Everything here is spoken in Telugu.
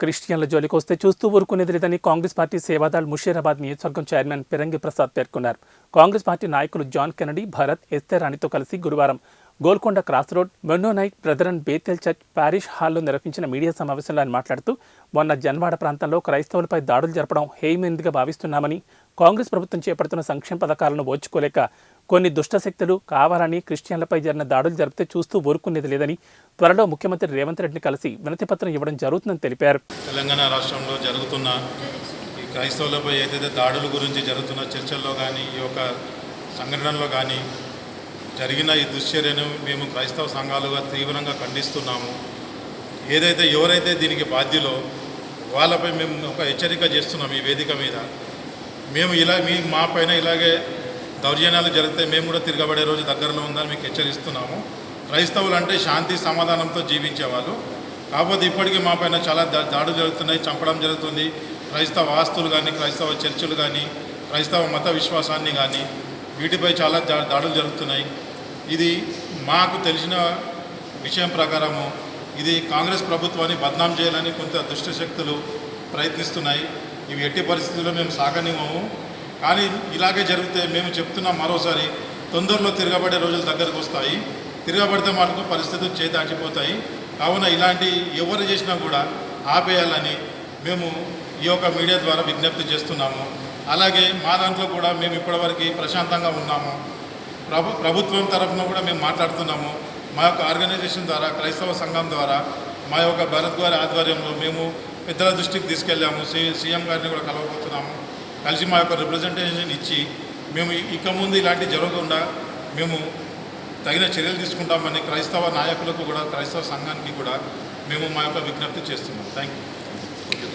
క్రిస్టియన్ల జోలికి వస్తే చూస్తూ ఊరుకునేది లేదని కాంగ్రెస్ పార్టీ సేవాదాల్ ముషీరాబాద్ నియోజకవర్గం చైర్మన్ పిరంగి ప్రసాద్ పేర్కొన్నారు. కాంగ్రెస్ పార్టీ నాయకులు జాన్ కెనడీ భరత్ ఎస్తే రాణితో కలిసి గురువారం Golconda cross road Mennonite Brethren Bethel church parish హాల్లో నిర్వహించిన మీడియా సమావేశంలో ఆయన మాట్లాడుతూ మొన్న జన్వాడ ప్రాంతంలో క్రైస్తవులపై దాడులు జరపడం హేయమైనదిగా భావిస్తున్నామని కాంగ్రెస్ ప్రభుత్వం చేపడుతున్న సంక్షేమ పథకాలను ఓర్చుకోలేక కొన్ని దుష్టశక్తులు కావాలని క్రిస్టియన్లపై జరిగిన దాడులు జరిపితే చూస్తూ ఊరుకునేది లేదని త్వరలో ముఖ్యమంత్రి రేవంత్ రెడ్డిని కలిసి వినతిపత్రం ఇవ్వడం జరుగుతుందని తెలిపారు. తెలంగాణ రాష్ట్రంలో జరుగుతున్న ఈ క్రైస్తవులపై ఏదైతే దాడుల గురించి జరుగుతున్న చర్చల్లో కానీ ఈ యొక్క సంఘటనలో కానీ జరిగిన ఈ దుశ్చర్యను మేము క్రైస్తవ సంఘాలుగా తీవ్రంగా ఖండిస్తున్నాము. ఏదైతే ఎవరైతే దీనికి బాధ్యులో వాళ్ళపై మేము ఒక హెచ్చరిక చేస్తున్నాం ఈ వేదిక మీద. మేము ఇలా మీ మా పైన ఇలాగే దౌర్జన్యాలు జరిగితే మేము కూడా తిరగబడే రోజు దగ్గరలో ఉందని మీకు హెచ్చరిస్తున్నాము. క్రైస్తవులు అంటే శాంతి సమాధానంతో జీవించేవాళ్ళు. కాకపోతే ఇప్పటికీ మా పైన చాలా దా- దాడులు జరుగుతున్నాయి చంపడం జరుగుతుంది. క్రైస్తవ ఆస్తులు కానీ క్రైస్తవ చర్చిలు కానీ క్రైస్తవ మత విశ్వాసాన్ని కానీ వీటిపై చాలా దా- దాడులు జరుగుతున్నాయి. ఇది మాకు తెలిసిన విషయం ప్రకారము ఇది కాంగ్రెస్ ప్రభుత్వాన్ని బద్నాం చేయాలని కొంత దుష్టశక్తులు ప్రయత్నిస్తున్నాయి. ఇవి ఎట్టి పరిస్థితుల్లో మేము సాగనివ్వము. కానీ ఇలాగే జరిగితే మేము చెప్తున్నాం మరోసారి తొందరలో తిరగబడే రోజులు దగ్గరకు వస్తాయి. తిరగబడితే మనకు పరిస్థితులు చేదాచిపోతాయి. కావున ఇలాంటి ఎవరు చేసినా కూడా ఆపేయాలని మేము ఈ యొక్క మీడియా ద్వారా విజ్ఞప్తి చేస్తున్నాము. అలాగే మా దాంట్లో కూడా మేము ఇప్పటివరకు ప్రశాంతంగా ఉన్నాము. ప్రభు ప్రభుత్వం తరఫున కూడా మేము మాట్లాడుతున్నాము. మా యొక్క ఆర్గనైజేషన్ ద్వారా క్రైస్తవ సంఘం ద్వారా మా యొక్క భరత్ గారి ఆధ్వర్యంలో మేము పెద్దల దృష్టికి తీసుకెళ్ళాము. సి సీఎం గారిని కూడా కలవబోతున్నాము. కలిసి మా యొక్క రిప్రజెంటేషన్ ఇచ్చి మేము ఇక ముందు ఇలాంటివి జరగకుండా మేము తగిన చర్యలు తీసుకుంటామని క్రైస్తవ నాయకులకు కూడా క్రైస్తవ సంఘానికి కూడా మేము మా యొక్క విజ్ఞప్తి చేస్తున్నాం. Thank you